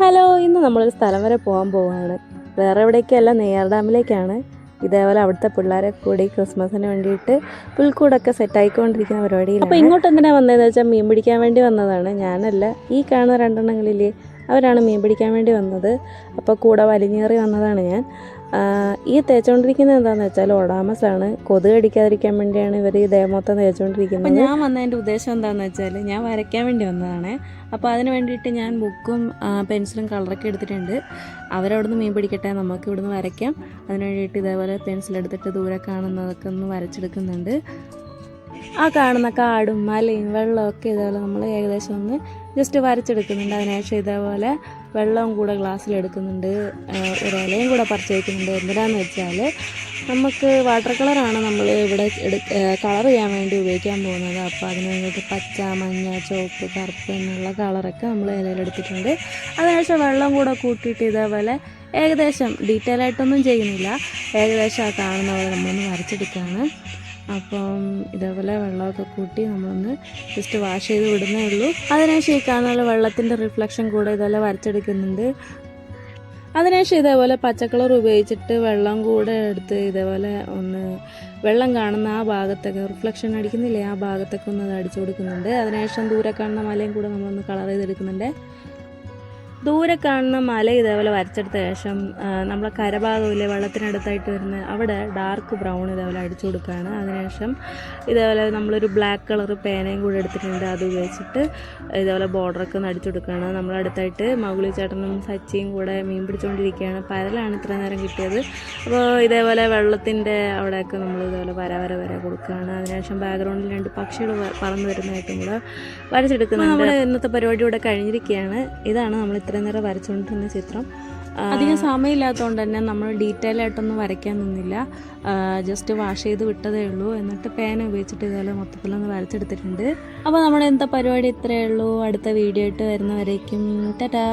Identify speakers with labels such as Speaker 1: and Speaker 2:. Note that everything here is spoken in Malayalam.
Speaker 1: ഹലോ ഇന്ന് നമ്മളൊരു സ്ഥലം വരെ പോകാൻ പോവുകയാണ് വേറെ എവിടേക്കല്ല നെയ്യാർ ഡാമിലേക്കാണ്. ഇതേപോലെ അവിടുത്തെ പിള്ളേരെ കൂടി ക്രിസ്മസിന് വേണ്ടിയിട്ട് പുൽക്കൂടൊക്കെ സെറ്റായിക്കൊണ്ടിരിക്കുന്ന പരിപാടിയിൽ അപ്പോൾ ഇങ്ങോട്ട് എന്തിനാണ് വന്നതെന്ന് വെച്ചാൽ മീൻ പിടിക്കാൻ വേണ്ടി വന്നതാണ്. ഞാനല്ല ഈ കാണുന്ന രണ്ടെണ്ണങ്ങളില്ലേ? അവരാണ് മീൻ പിടിക്കാൻ വേണ്ടി വന്നത്. അപ്പോൾ കൂടെ വലിഞ്ഞേറി വന്നതാണ് ഞാൻ. ഈ തേച്ചുകൊണ്ടിരിക്കുന്നത് എന്താണെന്ന് വെച്ചാൽ ഒഡാമസ് ആണ്. കൊതുക് കടിക്കാതിരിക്കാൻ വേണ്ടിയാണ് ഇവർ ഈ ദേമൊത്തം തേച്ചുകൊണ്ടിരിക്കുന്നത്. ഞാൻ വന്നതിന്റെ ഉദ്ദേശം എന്താണെന്ന് വെച്ചാൽ ഞാൻ വരയ്ക്കാൻ വേണ്ടി വന്നതാണ്. അപ്പോൾ അതിന് വേണ്ടിയിട്ട് ഞാൻ ബുക്കും പെൻസിലും കളറൊക്കെ എടുത്തിട്ടുണ്ട്. അവരവിടുന്ന് മീൻ പിടിക്കട്ടെ നമുക്ക് ഇവിടുന്ന് വരയ്ക്കാം. അതിന് വേണ്ടിയിട്ട് ഇതേപോലെ പെൻസിൽ എടുത്തിട്ട് ദൂരെ കാണുന്നതൊക്കെ ഒന്ന് വരച്ചെടുക്കുന്നുണ്ട്. ആ കാണുന്ന കാടും മലയും വെള്ളമൊക്കെ ഇതേപോലെ നമ്മൾ ഏകദേശം ഒന്ന് ജസ്റ്റ് വരച്ചെടുക്കുന്നുണ്ട്. അതിനുശേഷം ഇതേപോലെ വെള്ളവും കൂടെ ആ, ഒരു ഇലയും കൂടെ പറിച്ച് വയ്ക്കുന്നുണ്ട് എന്തിനാന്ന് വെച്ചാൽ നമുക്ക് വാട്ടർ കളറാണ് നമ്മൾ ഇവിടെ കളർ ചെയ്യാൻ വേണ്ടി ഉപയോഗിക്കാൻ പോകുന്നത്. അപ്പോൾ അതിന് വേണ്ടിയിട്ട് പച്ച മഞ്ഞ ചുവപ്പ് കറുപ്പ് എന്നുള്ള കളറൊക്കെ നമ്മൾ ഇലയിലെടുത്തിട്ടുണ്ട് അതിനുശേഷം വെള്ളം കൂടെ കൂട്ടിയിട്ട് ഇതേപോലെ ഏകദേശം ഡീറ്റെയിൽ ആയിട്ടൊന്നും ചെയ്യുന്നില്ല. ഏകദേശം ആ കാണുന്ന പോലെ നമ്മളൊന്ന് വരച്ചെടുക്കുകയാണ് അപ്പം ഇതേപോലെ വെള്ളമൊക്കെ കൂട്ടി നമ്മളൊന്ന് ജസ്റ്റ് വാഷ് ചെയ്ത് വിടുന്നേ ഉള്ളൂ. അതിനുശേഷം ഈ കാണാനുള്ള വെള്ളത്തിന്റെ റിഫ്ലക്ഷൻ കൂടെ ഇതേപോലെ വരച്ചെടുക്കുന്നുണ്ട്. അതിനുശേഷം ഇതേപോലെ പച്ചക്കളർ ഉപയോഗിച്ചിട്ട് വെള്ളം കൂടെ എടുത്ത് ഇതേപോലെ ഒന്ന് വെള്ളം കാണുന്ന ആ ഭാഗത്തൊക്കെ റിഫ്ലക്ഷൻ അടിക്കുന്നില്ലേ ആ ഭാഗത്തൊക്കെ ഒന്ന് അത് അടിച്ചു കൊടുക്കുന്നുണ്ട്. അതിനുശേഷം ദൂരെ കാണുന്ന മലയും കൂടെ നമ്മളൊന്ന് കളർ ചെയ്തെടുക്കുന്നുണ്ട്. ദൂരെ കാണുന്ന മല ഇതേപോലെ വരച്ചെടുത്ത ശേഷം നമ്മളെ കരഭാഗമില്ലേ വെള്ളത്തിനടുത്തായിട്ട് വരുന്ന അവിടെ ഡാർക്ക് ബ്രൗൺ ഇതേപോലെ അടിച്ചു കൊടുക്കുകയാണ്. അതിനുശേഷം ഇതേപോലെ നമ്മളൊരു ബ്ലാക്ക് കളർ പേനയും കൂടെ എടുത്തിട്ടുണ്ട്. അത് ഉപയോഗിച്ചിട്ട് ഇതേപോലെ ബോർഡറൊക്കെ അടിച്ചു കൊടുക്കുകയാണ്. നമ്മളടുത്തായിട്ട് മകുളി ചേട്ടനും സച്ചിയും കൂടെ മീൻ പിടിച്ചുകൊണ്ടിരിക്കുകയാണ്. പരലാണ് ഇത്ര നേരം കിട്ടിയത്. അപ്പോൾ ഇതേപോലെ വെള്ളത്തിന്റെ അവിടെയൊക്കെ നമ്മൾ ഇതേപോലെ വര വര വര കൊടുക്കുകയാണ്. അതിനുശേഷം ബാക്ക്ഗ്രൗണ്ടിൽ രണ്ട് പക്ഷികൾ പറന്നു വരുന്നതായിട്ടും കൂടെ വരച്ചെടുക്കുന്നുണ്ട്. നമ്മുടെ ഇന്നത്തെ പരിപാടി ഇവിടെ കഴിഞ്ഞിരിക്കുകയാണ്. ഇതാണ് നമ്മൾ ഇത്രയും നേരം വരച്ചുകൊണ്ടിരുന്ന ചിത്രം. അധികം സമയമില്ലാത്തതുകൊണ്ട് തന്നെ നമ്മൾ ഡീറ്റെയിൽ ആയിട്ടൊന്നും വരയ്ക്കാൻ നിന്നില്ല. ജസ്റ്റ് വാഷ് ചെയ്ത് വിട്ടതേ ഉള്ളൂ. എന്നിട്ട് പേന ഉപയോഗിച്ചിട്ട് ഇതുപോലെ മൊത്തത്തിലൊന്ന് വരച്ചെടുത്തിട്ടുണ്ട്. അപ്പോൾ നമ്മുടെ എന്താ പരിപാടി ഇത്രയേ ഉള്ളൂ. അടുത്ത വീഡിയോ ആയിട്ട് വരുന്നവരേക്കും ടാറ്റാ!